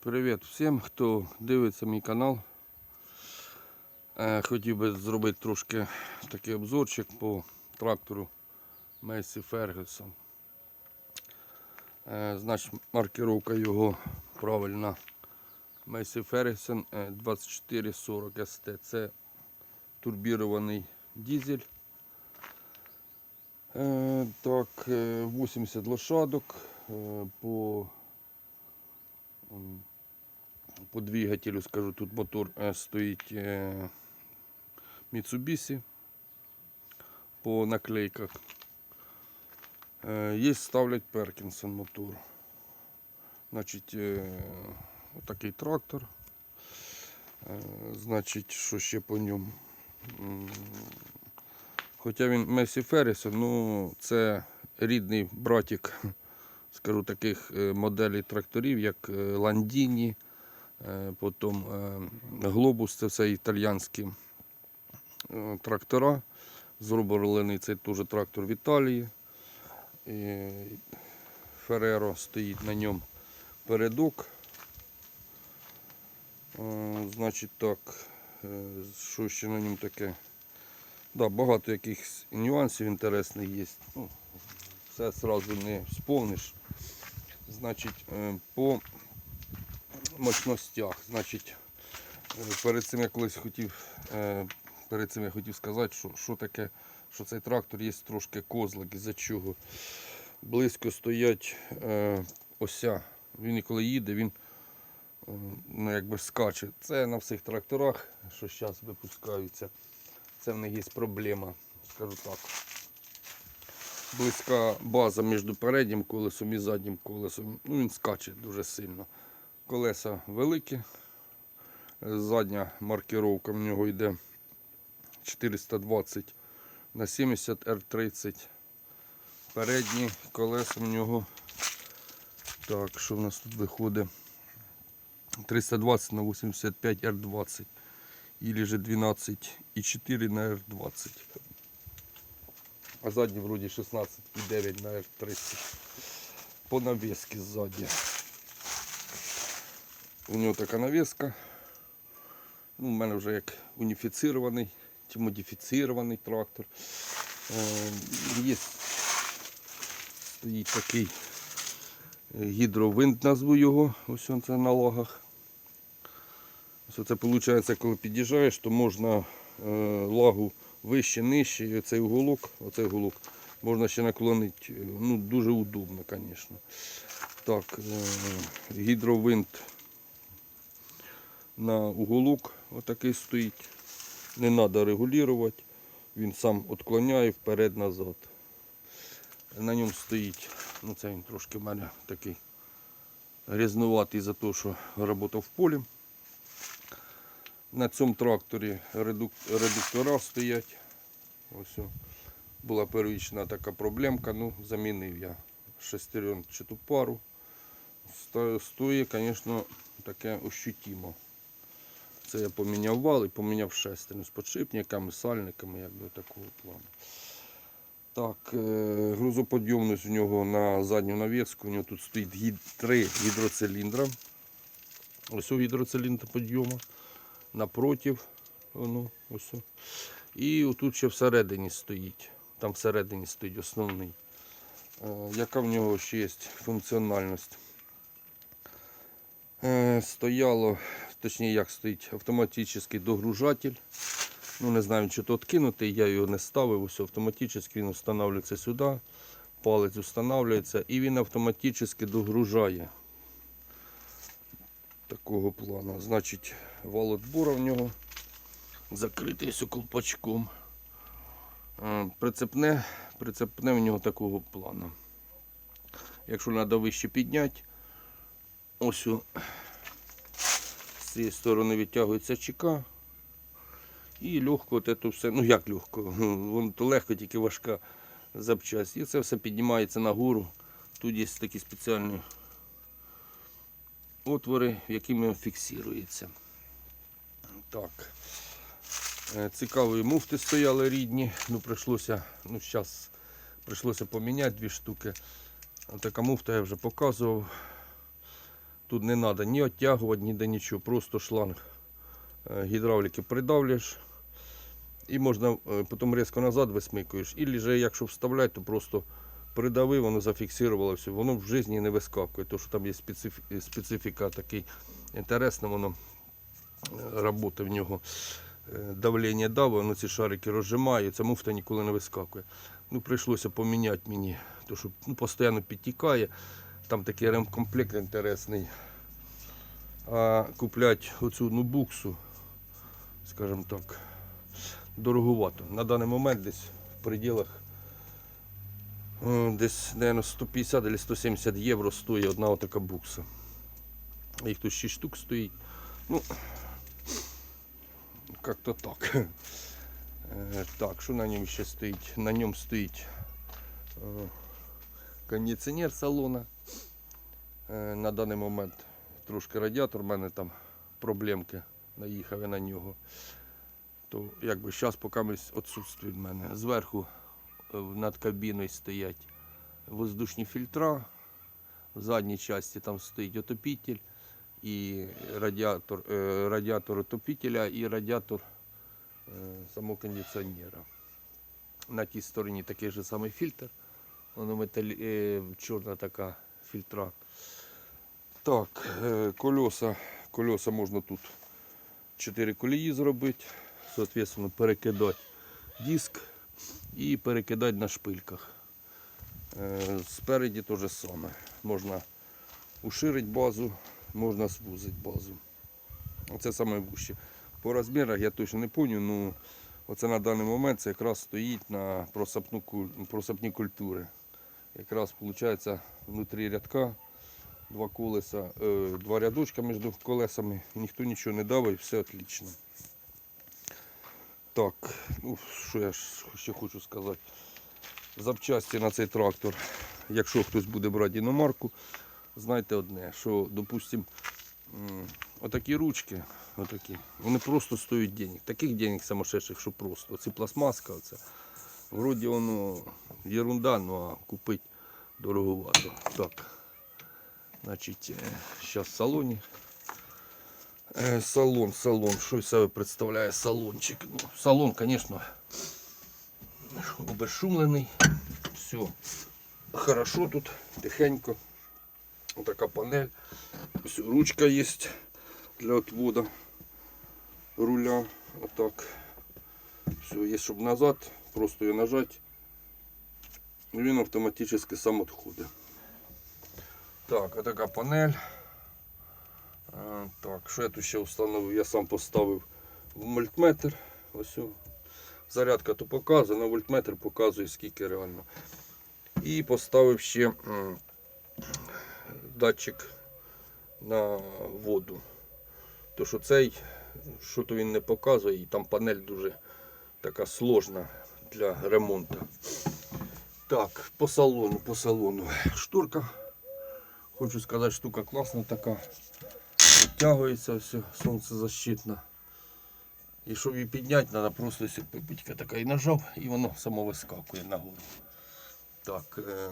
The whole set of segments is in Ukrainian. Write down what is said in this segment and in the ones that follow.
Привіт всім, хто дивиться мій канал. Е, Хотів би зробити трошки такий обзорчик по трактору Мейсі Фергюсон. Е, Значить, маркировка його правильна. Мейсі Фергюсон е, 2440 СТ. Це турбірований дизель. Е, Так, е, 80 лошадок по по двигателю, скажу, тут мотор е, стоїть е, Mitsubishi по наклейках. Е, Є ставлять Перкінсон мотор. Значить, е, отакий трактор. Е, Значить, що ще по ньому? Хоча він Месі Феррісон, ну це рідний братик, скажу, таких е, моделей тракторів, як е, Ландіні, е, потім е, Глобус, це все італійські е, трактора. Зроблений цей теж трактор в Італії. Фереро стоїть на ньому передок. Е, Значить так, е, що ще на ньому таке? Да, багато якихось нюансів інтересних є. Ну, все одразу не сповниш. Значить, е, по мощностях. Значить, е, перед цим я колись хотів, е, перед цим я хотів сказати, що, що таке, що цей трактор є трошки козлик, із-за чого. Близько стоять е, ося. Він коли їде, він ну, якби скаче. Це на всіх тракторах, що зараз випускаються. Це в них є проблема, скажу так. Близька база між переднім колесом і заднім колесом. Ну, він скаче дуже сильно. Колеса великі. Задня маркировка в нього йде 420 на 70 R30. Передні колеса в нього. Так, що в нас тут виходить? 320 на 85 R20 или же 12,4 на R20. А задній вроді 16,9 на R30. По навеске сзади. У нього така навеска. Ну, у мене вже як уніфіцірований чи модифіцірований трактор. Е, Є стоїть такий е, гідровинт, назву його, ось він це на логах. Ось це виходить, коли під'їжджаєш, то можна е, лагу вище, нижче, і оцей уголок, оцей уголок можна ще наклонити. Ну, дуже удобно, звісно. Так, гідровинт на уголок отакий стоїть. Не треба регулювати. Він сам відклоняє вперед-назад. На ньому стоїть, ну це він трошки в мене такий грязнуватий за те, що працював в полі. На цьому тракторі редук- редуктора стоять. Ось була первічна така проблемка. Ну, замінив я шестеренчату пару. Сто- Стоїть, звісно, таке ощутимо. Це я поміняв вал і поміняв шестерню з подшипниками, сальниками, якби такого плану. Так, е, грузоподйомність у нього на задню навіску. У нього тут стоїть три гідроциліндра. Ось у гідроциліндр підйому. Напротив, воно, ось. І отут ще всередині стоїть. Там всередині стоїть основний. Е, яка в нього ще є функціональність? Е, стояло, точніше як стоїть, автоматичний догружатель. Ну не знаю, чи то відкинутий, я його не ставив, ось автоматично він встановлюється сюди, палець встановлюється і він автоматично догружає такого плану. Значить, вал отбора в нього закритий колпачком. Е, Прицепне, прицепне в нього такого плану. Якщо треба вище підняти, ось з цієї сторони відтягується чека. І легко от це все, ну як легко, воно то легко, тільки важка запчасть. І це все піднімається нагору. Тут є такі спеціальні отвори, якими фіксується. Так. Е, Цікаві муфти стояли рідні. Ну, прийшлося, ну, зараз прийшлося поміняти дві штуки. Така муфта я вже показував. Тут не треба ні оттягувати, ніде нічого. Просто шланг е, гідравліки придавлюєш. І можна е, потім різко назад висмикуєш. І же, якщо вставляти, то просто придавив, воно зафіксувало все. Воно в житті не вискакує, тому що там є специфі- специфіка такий інтересна, воно е, робота в нього. Давлення дав, воно ці шарики розжимає, ця муфта ніколи не вискакує. Ну, прийшлося поміняти мені, тому що ну, постійно підтікає. Там такий ремкомплект інтересний. А куплять оцю одну буксу, скажімо так, дороговато. На даний момент десь в пределах е, десь, наверное, 150 або 170 євро стоїть одна отака букса. Їх тут 6 штук стоїть. Ну, как-то так. Е, Так, що на ньому ще стоїть? На ньому стоїть е, кондиціонер салона. Е, На даний момент трошки радіатор, в мене там проблемки, наїхав я на нього. То якби зараз поки відсутствує в мене. Зверху е, над кабіною стоять воздушні фільтра. В задній часті там стоїть отопитель і радіатор, е, радіатор отопителя і радіатор самого кондиціонера. На тій стороні такий же самий фільтр. Воно металі... чорна така фільтра. Так, е, колеса. Колеса можна тут 4 колії зробити. Соответственно, перекидати диск і перекидати на шпильках. Е, Спереді те саме. Можна уширити базу, можна звузити базу. Оце саме. По розмірах я точно не пам'ятаю, ну оце на даний момент це якраз стоїть на просапну, просапні культури. Якраз виходить внутрі рядка два колеса, е, два рядочка між колесами, ніхто нічого не дав і все отлично. Так, ну що я ще хочу сказати. Запчасті на цей трактор, якщо хтось буде брати іномарку, знайте одне, що, допустим, м, отакі ручки, отакі, вони просто стоять денег. Таких денег самошедших, що просто. Оце пластмаска, оце. Вроді воно ерунда, ну а купити дороговато. Так. Значить, зараз в салоні. Е, Салон, салон. Що з себе представляє салончик? Ну, салон, звісно, обезшумлений. Все хорошо тут, тихенько. Така панель. Ось ручка є для отвода руля. Отак. Все, є, щоб назад, просто її нажати. І він автоматично сам відходить. Так, а така панель. Так, що я тут ще встановив? Я сам поставив вольтметр. Ось. Зарядка то показує, на вольтметр показує скільки реально. І поставив ще датчик на воду. То що цей, що то він не показує, і там панель дуже така сложна для ремонту. Так, по салону, по салону. Шторка. Хочу сказати, штука класна така. Відтягується все, сонцезащитна. І щоб її підняти, треба просто ось пипітька така і нажав, і воно само вискакує нагору. Так. Е...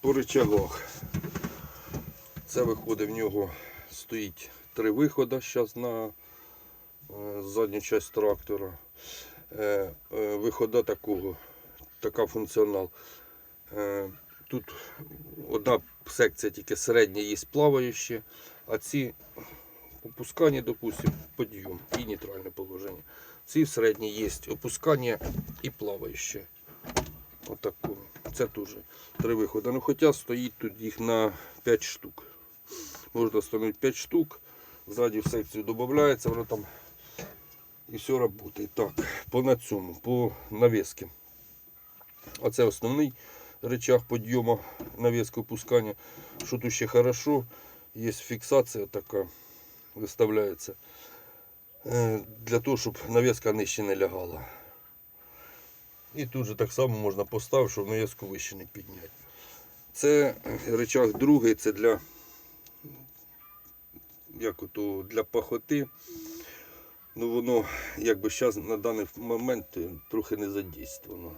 По рычагах. Це виходить в нього стоїть три виходи зараз на е, задню частину трактора. Е, е, вихода такого, така функціонал. Е, тут одна секція тільки середня є плаваюча, а ці опускання, допустим, підйом і нейтральне положення. Ці в середній є опускання і плаваюче. Отаку. Це теж три виходи. Ну, хоча стоїть тут їх на 5 штук. Можна встановити 5 штук. Ззаді в секцію додається, воно там і все працює. Так, по на цьому, по навіски. Оце основний рычаг підйому навіски опускання. Що тут ще хорошо, є фіксація така, виставляється. е, Для того, щоб навіска нижче не лягала. І тут же так само можна поставити, щоб навіску вище не підняти. Це рычаг другий, це для, як ото, для пахоти. Ну воно якби зараз на даний момент е, трохи не задійствовано.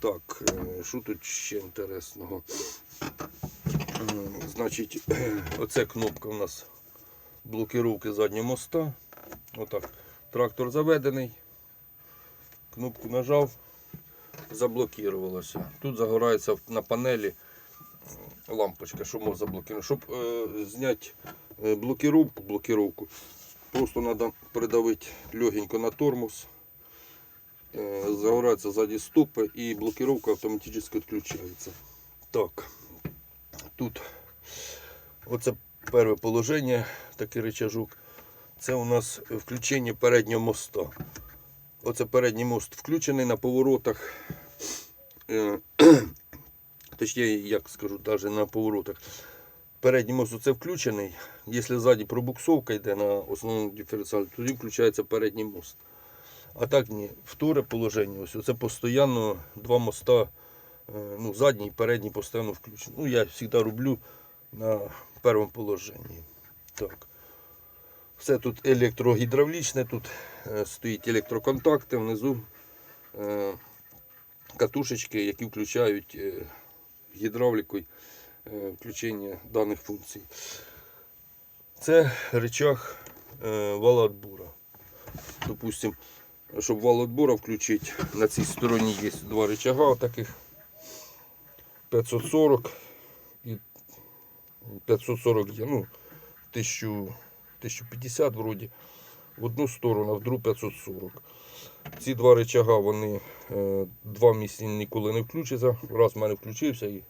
Так, е, що тут ще інтересного? Значить, оце кнопка у нас блокировки заднього моста. Отак. Трактор заведений. Кнопку нажав, заблокувалося. Тут загорається на панелі лампочка, що можна заблокувати. Щоб е, зняти е, блокировку, блокировку, просто треба придавити легенько на тормоз. Е, загораються ззаді стопи і блокировка автоматично відключається. Так, тут оце перше положення, такий рычажок. Це у нас включення переднього моста. Оце передній мост включений на поворотах. Е, Точніше, як скажу, навіть на поворотах. Передній мост оце включений. Якщо ззаді пробуксовка йде на основному диференціалі, тоді включається передній мост. А так ні, вторе положення, ось це постійно два моста, е, ну, задній і передній постійно включені. Ну, я завжди роблю на першому положенні. Так. Все тут електрогідравлічне, тут е, стоїть електроконтакти, внизу е, катушечки, які включають гідравлікою включення даних функцій. Це рычаг е, вала. Допустим, щоб вал включити, на цій стороні є два рычага таких 540 і 540 є, ну, 1000, 1050 вроді. В одну сторону, а в другу 540. Ці два рычага, вони е, два місяці ніколи не включаться. Раз в мене включився і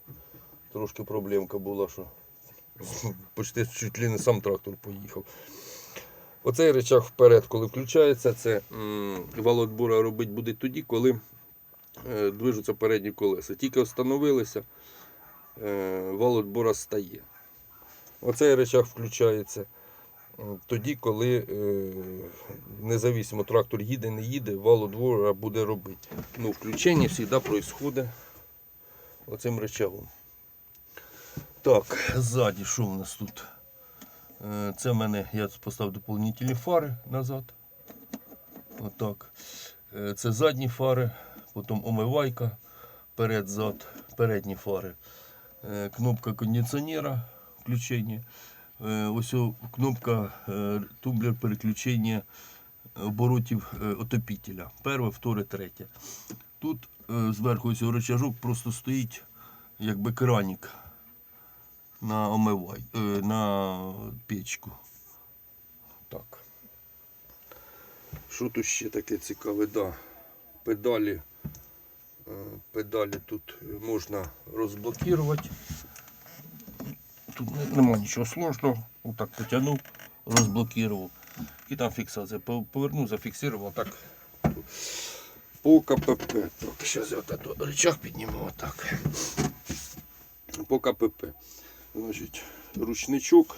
трошки проблемка була, що почти чуть ли не сам трактор поїхав. Оцей речах вперед, коли включається, це вал робити буде тоді, коли е, движуться передні колеса. Тільки встановилися, е, вал отбора стає. Оцей речах включається тоді, коли е, независимо трактор їде, не їде, вал отбора буде робити. Ну, включення завжди відбувається оцим речагом. Так, ззаді що в нас тут? Е, Це в мене, я поставив доповнительні фари назад. Отак. Е, Це задні фари, потім омивайка, перед-зад, передні фари. Е, Кнопка кондиціонера включення. Ось кнопка тумблер переключення оборотів отопітеля. Перше, вторе, третє. Тут зверху ось рычажок просто стоїть якби краник на омивай, е, на печку. Так. Що тут ще таке цікаве? Да. Педалі. е, Педалі тут можна розблокувати. Тут не- нема нічого сложного. Отак потягнув, розблокував. І там фіксація. Повернув, зафіксував так. По КПП. Так, зараз я рычаг підніму отак. По КПП. Значить, ручничок,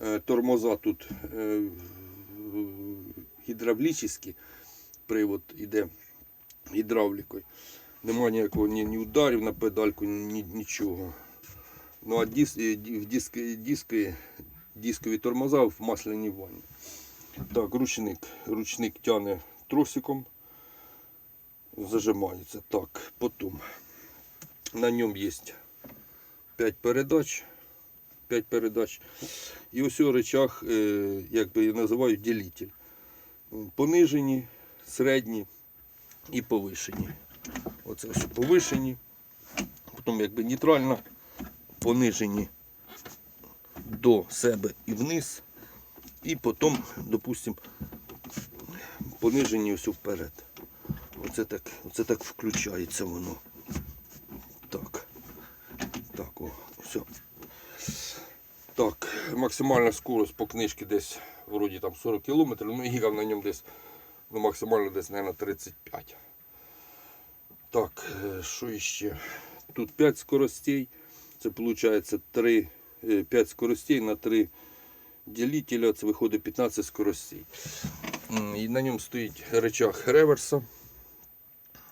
е, тормоза тут е, гідравлічні, привод іде гідравлікою. Нема ніякого ні, ні ударів на педальку, ні, нічого. Ну а дис, е, диски, диски, дискові тормоза в масляній ванні. Так, ручник. Ручник тягне тросиком, зажимається. Так, потім на ньому є 5 передач. 5 передач. І ось у речах, е, як би я називаю, ділитель. Понижені, середні і повишені. Оце ось повишені, потім якби нейтрально, понижені до себе і вниз. І потім, допустимо, понижені ось вперед. Оце так, оце так включається воно. Так. Все. Так, максимальна скорость по книжці десь вроді там 40 км, ну їхав на ньому десь ну, максимально десь, мабуть, 35. Так, е, що іще? Тут 5 скоростей. Це виходить 3, 5 скоростей на 3 ділителя, це виходить 15 скоростей. І на ньому стоїть речах реверса.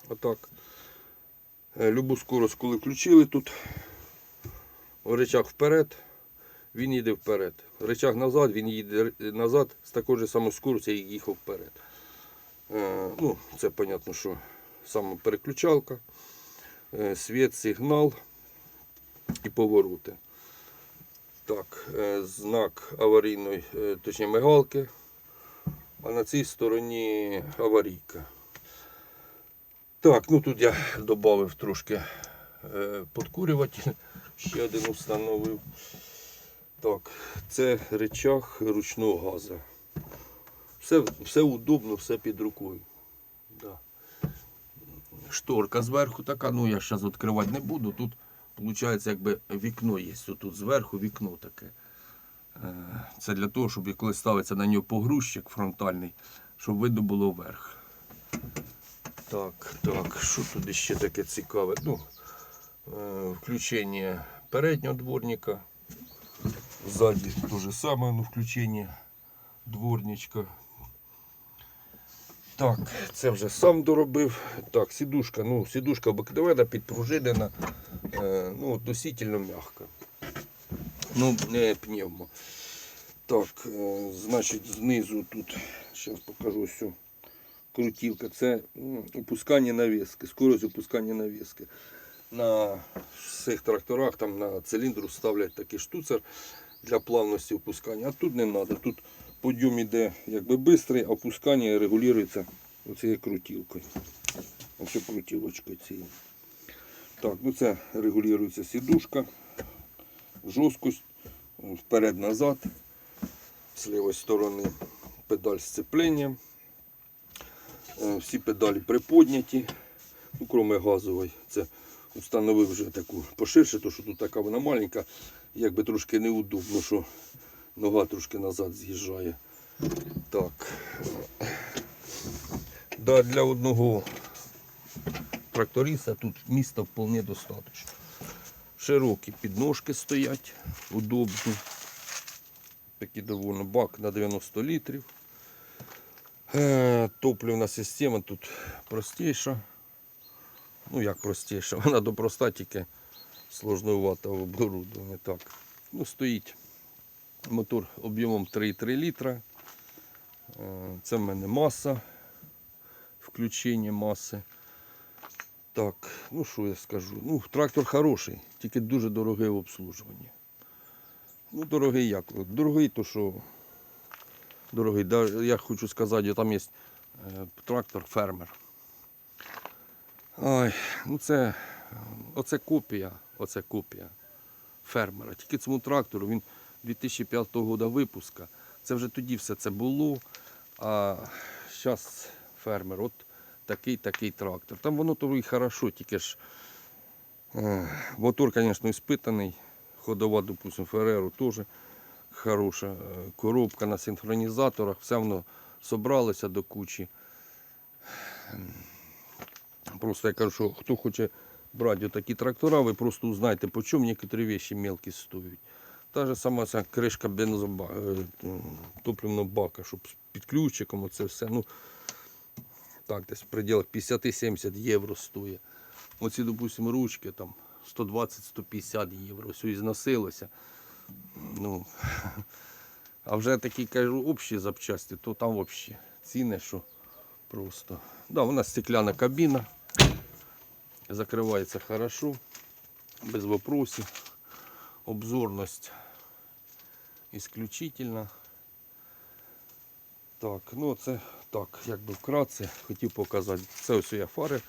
Отак. Е, Любу скорость, коли включили тут, речах вперед, він їде вперед. Речах назад, він їде назад з такою ж самою скоростю, як їхав вперед. Е, ну, це зрозуміло, що саме переключалка, е, світ, сигнал і повороти. Так, е, знак аварійної, е, точніше мигалки, а на цій стороні аварійка. Так, ну тут я додав трошки е, подкурюватель, ще один установив. Так, це речах ручного газу. Все, все удобно, все під рукою. Да. Шторка зверху така, ну я зараз відкривати не буду. Тут виходить, якби вікно є. Тут зверху вікно таке. Е, Це для того, щоб коли ставиться на нього погрузчик фронтальний, щоб видно було вверх. Так, так, що тут ще таке цікаве? Ну, е, включення переднього дворника. Ззаді те же саме, ну, включення дворничка. Так, це вже сам доробив. Так, сідушка, ну, сідушка обикновена, підпружинена, е, ну, относительно м'яка. Ну, не пневмо. Так, е, значить, знизу тут, зараз покажу всю крутілка. Це опускання навіски, скорость опускання навіски. На всіх тракторах там на циліндру ставлять такий штуцер для плавності опускання. А тут не треба. Тут подйом іде якби швидкий, опускання регулюється оцією крутілкою. Оце крутілочкою цією. Так, ну це регулюється сідушка, жорсткость, вперед-назад, з лівої сторони педаль сцеплення. Е, Всі педалі приподняті, ну, крім газової. Це встановив вже таку поширше, тому що тут така вона маленька, якби трошки неудобно, що нога трошки назад з'їжджає. Так. Да, для одного тракториста тут міста вполне достатньо. Широкі підножки стоять, удобні. Такий доволі бак на 90 літрів. Е, Топливна система тут простіша. Ну як простіша, вона до проста, тільки сложновато оборудовання. Так. Ну, стоїть мотор об'ємом 3,3 літра. Е, Це в мене маса, включення маси. Так, ну що я скажу? Ну, трактор хороший, тільки дуже дороге в обслужуванні. Ну, дорогий як? Дорогий, то що дорогий. Я хочу сказати, там є е, трактор фермер. Ой, ну це, оце копія, оце копія фермера. Тільки цьому трактору він 2005 року випуска. Це вже тоді все це було. А зараз фермер, от такий такий трактор. Там воно то і хорошо, тільки ж е, мотор, звісно, іспитаний. Ходова, допустим, Фереру теж хороша. Е, Коробка на синхронізаторах, все воно собралося до кучі. Просто я кажу, що хто хоче брати такі трактора, ви просто узнайте, по чому некоторі речі мелкі стоять. Та ж сама ця кришка е, топливного бака, щоб з підключиком оце все. Ну, так, десь в пределах 50-70 євро стоїть. Оці, допустимо, ручки там 120-150 євро. Все і зносилося. Ну, а вже такі кажу, общі запчасті, то там взагалі ціни, що просто. Да, у нас стекляна кабіна. Закривається хорошо, без вопросів. Обзорність исключительно. Так, ну це так, якби вкратце хотів показати. Це ось я фари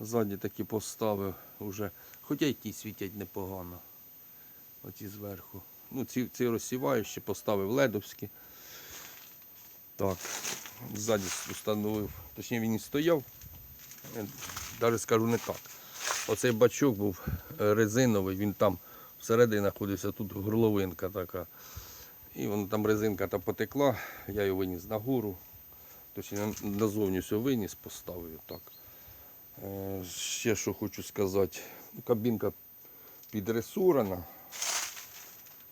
ззаді такі поставив уже. Хоча й ті світять непогано. Оці зверху. Ну, ці, ці розсіваючі поставив ледовські. Так, ззаді встановив, точніше він і стояв. Навіть скажу не так. Оцей бачок був е, резиновий, він там всередині знаходився, тут горловинка така. І воно там резинка та потекла, я його виніс нагору. Точніше, назовні все виніс, поставив так. Е, Ще що хочу сказати. Кабінка підресурена.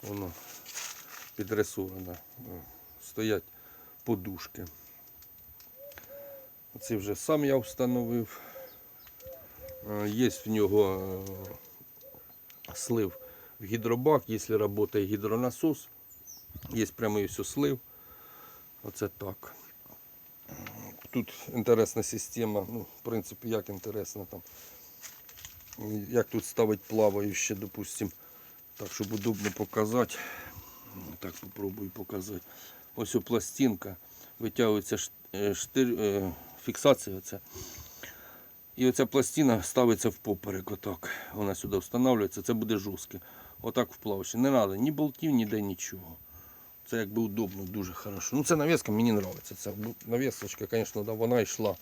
Воно підресурена. Стоять подушки. Це вже сам я встановив. Е, Є в нього е, слив в гідробак, якщо працює гідронасос. Є прямий все слив. Оце так. Тут інтересна система, ну, в принципі, як інтересна там. Як тут ставить плаваюче, допустим, Так, щоб удобно показати. Так, попробую показати. Ось пластинка. Витягується е, штир, фіксація. Оця. І оця пластина ставиться в поперек. Отак. Вона сюди встановлюється, це буде жорстке. Отак в плавчі. Не треба ні болтів, ніде нічого. Це якби удобно, дуже хорошо. Ну це навіска мені подобається. Це навісочка, звісно, вона йшла.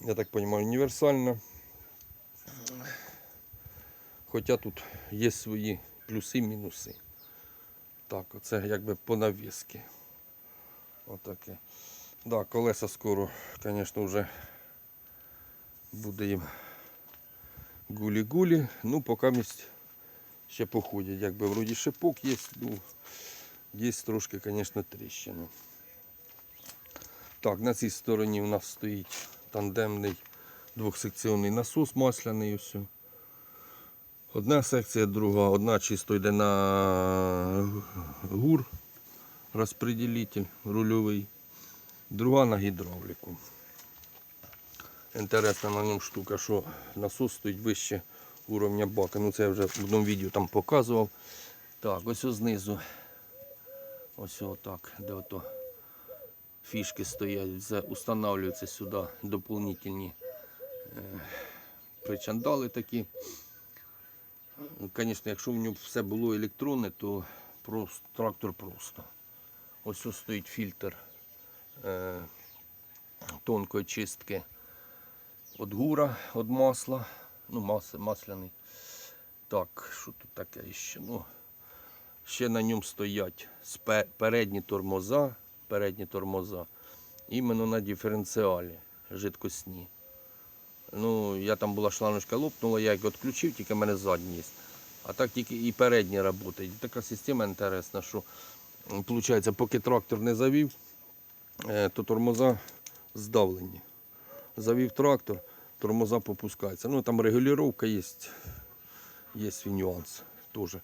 Я так розумію, універсальна. Хоча тут є свої плюси, мінуси. Так, оце якби по навіски. Отаке. Да, колеса скоро, звісно, вже буде їм гулі-гулі. Ну, поки місць ще походять. Якби вроді шипок є, ну, є трошки, звісно, тріщина. Так, на цій стороні у нас стоїть тандемний двохсекційний насос масляний. Ось. Одна секція, друга, одна чисто йде на гур, розпределитель рульовий, друга на гідравліку. Інтересна на ньому штука, що насос стоїть вище уровня бака. Ну це я вже в одному відео там показував. Так, ось знизу. Ось отак, де ото фішки стоять, устанавливаються сюди доповнительні е, причандали такі. Звісно, якщо в нього все було електронне, то просто, трактор просто. Ось ось стоїть фільтр е, тонкої чистки від гура, від масла. Ну, мас, масляний. Так, що тут таке ще? Ну, ще на ньому стоять передні тормоза, передні тормоза, іменно на диференціалі жидкосні. Ну, я там була шланочка лопнула, я їх відключив, тільки в мене задні є. А так тільки і передні працюють. Така система інтересна, що виходить, поки трактор не завів, е, то тормоза здавлені. Завів трактор, тормоза попускаються. Ну там регулювання є, є свій нюанс теж.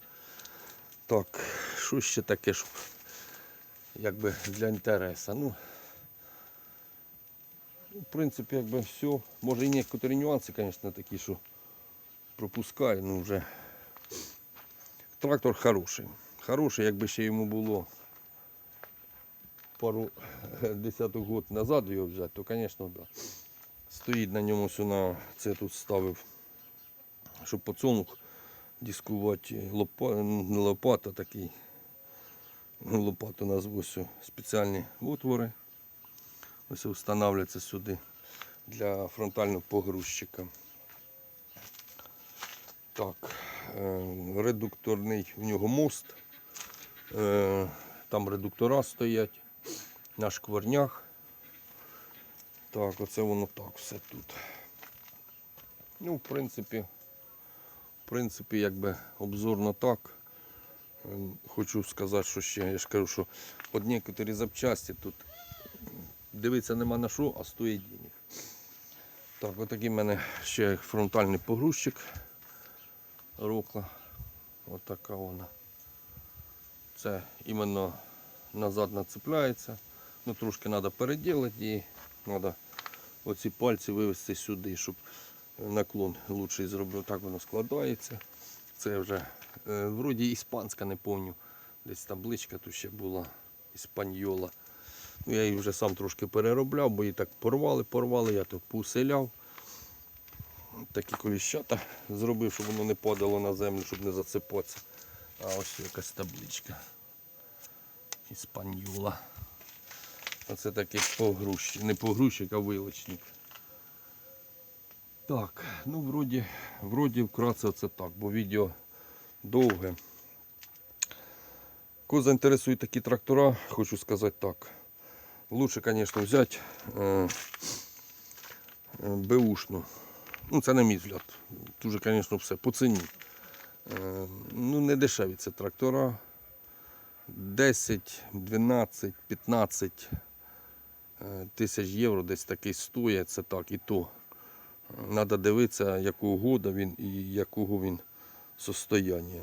Так, що ще таке, щоб якби для інтересу. Ну, в принципі, якби все. Може і некоторі нюанси, звісно, такі, що пропускаю, ну вже. Трактор хороший. Хороший, якби ще йому було пару десяток років назад його взяти, то, звісно, так. Да. Стоїть на ньому на це тут ставив, щоб поцонух дискувати лопа, не лопата такий. Ну, лопату назву все, спеціальні отвори. Ось встановлюється сюди для фронтального погрузчика. Так, е, редукторний в нього мост. Е, Там редуктора стоять на шкварнях. Так, оце воно так все тут. Ну, в принципі, в принципі, якби обзорно так. Е, Хочу сказати, що ще, я ж кажу, що некоторі запчасті тут дивитися нема на що, а стоїть денег. Так, отакий в мене ще фронтальний погрузчик. Рокла. Отака вона. Це іменно назад нацепляється. Ну трошки треба переділити і треба оці пальці вивести сюди, щоб наклон лучший зробив. Так воно складається. Це вже е, вроді іспанська, не пам'ятаю. Десь табличка тут ще була іспаньола. Ну, я її вже сам трошки переробляв, бо її так порвали, порвали, я то поуселяв. Такі коліщата зробив, щоб воно не падало на землю, щоб не засипатися. А ось якась табличка. Іспаньола. Оце такий погрузчик. Не погрузчик, а вилочник. Так, ну вроді, вроді вкратце це так, бо відео довге. Кого заінтересують такі трактора, хочу сказати так. Лучше, звісно, взяти е, е, беушну. Ну, це на мій взгляд. Дуже, звісно, все по ціні. Е, ну, не дешеві це трактора. 10, 12, 15 е, тисяч євро десь такий стоїть, це так і то. Треба дивитися, якого года він і якого він состояння.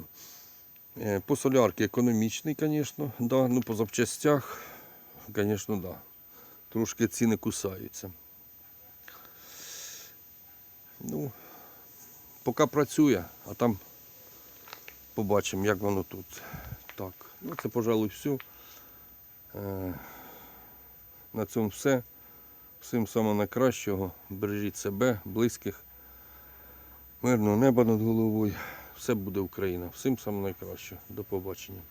Е, По солярці економічний, звісно, да. ну, по запчастях, звісно, да. трошки ціни кусаються. Ну, поки працює, а там побачимо, як воно тут. Так, ну це, пожалуй, все. На цьому все. Всім самого найкращого. Бережіть себе, близьких. Мирного неба над головою. Все буде Україна. Всім самого найкращого. До побачення.